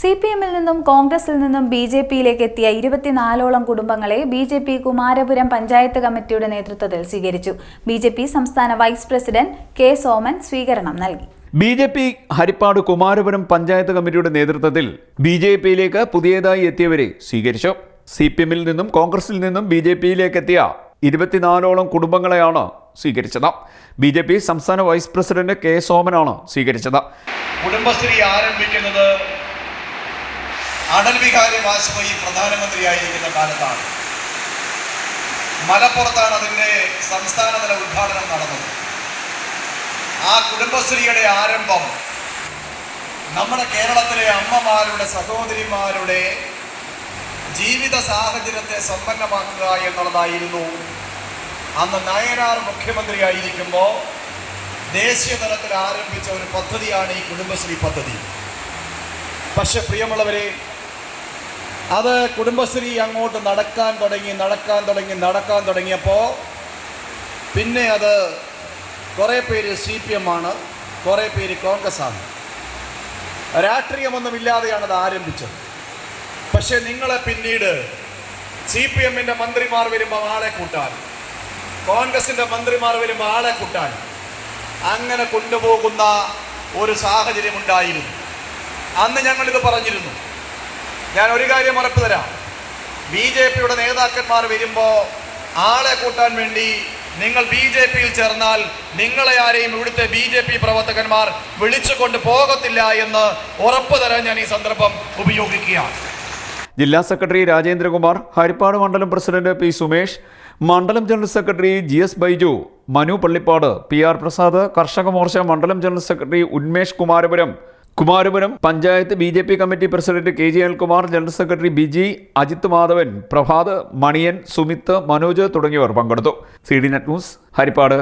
C P എമ്മിൽ നിന്നും കോൺഗ്രസിൽ നിന്നും ബി ജെ പിയിലേക്ക് എത്തിയ ഇരുപത്തിനാലോളം കുടുംബങ്ങളെ B J P Kumarapuram panchayat കമ്മിറ്റിയുടെ നേതൃത്വത്തിൽ സ്വീകരിച്ചു. ബി ജെ പി സംസ്ഥാന വൈസ് പ്രസിഡന്റ് കെ സോമൻ സ്വീകരണം നൽകി. B J P Harippad Kumarapuram panchayat കമ്മിറ്റിയുടെ നേതൃത്വത്തിൽ ബി ജെ പിയിലേക്ക് പുതിയതായി എത്തിയവരെ സ്വീകരിച്ചു. സി പി എമ്മിൽ നിന്നും കോൺഗ്രസിൽ നിന്നും ബി ജെ പിയിലേക്ക് എത്തിയ ഇരുപത്തിനാലോളം കുടുംബങ്ങളെയാണ് സ്വീകരിച്ചത്. ബി ജെ പി സംസ്ഥാന വൈസ് പ്രസിഡന്റ് കെ സോമനാണ് സ്വീകരിച്ചത്. കുടുംബശ്രീ ആരംഭിക്കുന്നത് അടൽ ബിഹാരി വാജ്പേയി പ്രധാനമന്ത്രിയായിരിക്കുന്ന കാലത്താണ്. മലപ്പുറത്താണ് അതിന്റെ സംസ്ഥാനതല ഉദ്ഘാടനം നടന്നത്. ആ കുടുംബശ്രീയുടെ ആരംഭം നമ്മുടെ കേരളത്തിലെ അമ്മമാരുടെ സഹോദരിമാരുടെ ജീവിത സാഹചര്യത്തെ സമ്പന്നമാക്കുക എന്നുള്ളതായിരുന്നു. അന്ന് നയനാർ മുഖ്യമന്ത്രിയായിരിക്കുമ്പോൾ ദേശീയ തലത്തിൽ ആരംഭിച്ച ഒരു പദ്ധതിയാണ് ഈ കുടുംബശ്രീ പദ്ധതി. പക്ഷെ പ്രിയമുള്ളവരെ അത് കുടുംബശ്രീ അങ്ങോട്ട് നടക്കാൻ തുടങ്ങി നടക്കാൻ തുടങ്ങി നടക്കാൻ തുടങ്ങിയപ്പോൾ പിന്നെ അത് കുറേ പേര് സി പി എം ആണ് കുറേ പേര് കോൺഗ്രസ് ആണ് രാഷ്ട്രീയമൊന്നുമില്ലാതെയാണ് അത് ആരംഭിച്ചത്. പക്ഷെ നിങ്ങളെ പിന്നീട് സി പി എമ്മിന്റെ മന്ത്രിമാർ വരുമ്പോൾ ആളെ കൂട്ടാൻ കോൺഗ്രസിന്റെ മന്ത്രിമാർ വരുമ്പോൾ ആളെ കൂട്ടാൻ അങ്ങനെ കൊണ്ടുപോകുന്ന ഒരു സാഹചര്യം ഉണ്ടായിരുന്നു അന്ന് ഞങ്ങളിത് പറഞ്ഞിരുന്നു. ഞാൻ ഒരു കാര്യം ഉറപ്പ് തരാം. ബി ജെ പിയുടെ നേതാക്കന്മാർ വരുമ്പോൾ ആളെ കൂട്ടാൻ വേണ്ടി നിങ്ങൾ ബി ജെ പിയിൽ ചേർന്നാൽ നിങ്ങളെ ആരെയും ഇവിടുത്തെ ബി ജെ പി പ്രവർത്തകന്മാർ വിളിച്ചു കൊണ്ട് പോകത്തില്ല എന്ന് ഉറപ്പ് തരാൻ ഞാൻ ഈ സന്ദർഭം ഉപയോഗിക്കുകയാണ്. ജില്ലാ സെക്രട്ടറി രാജേന്ദ്രകുമാർ ഹരിപ്പാട് മണ്ഡലം പ്രസിഡന്റ് പി സുമേഷ് മണ്ഡലം general secretary G S Baiju Manu Pallippad P R Prasad Karshaka Morcha മണ്ഡലം general secretary Unmesh Kumarapuram Kumarapuram panchayat B J P committee president K G Alkumar general secretary Biji Ajith Madhavan Prabhath Maniyan Sumith Manoj തുടങ്ങിയവർ പങ്കെടുത്തു. C D net news Harippad.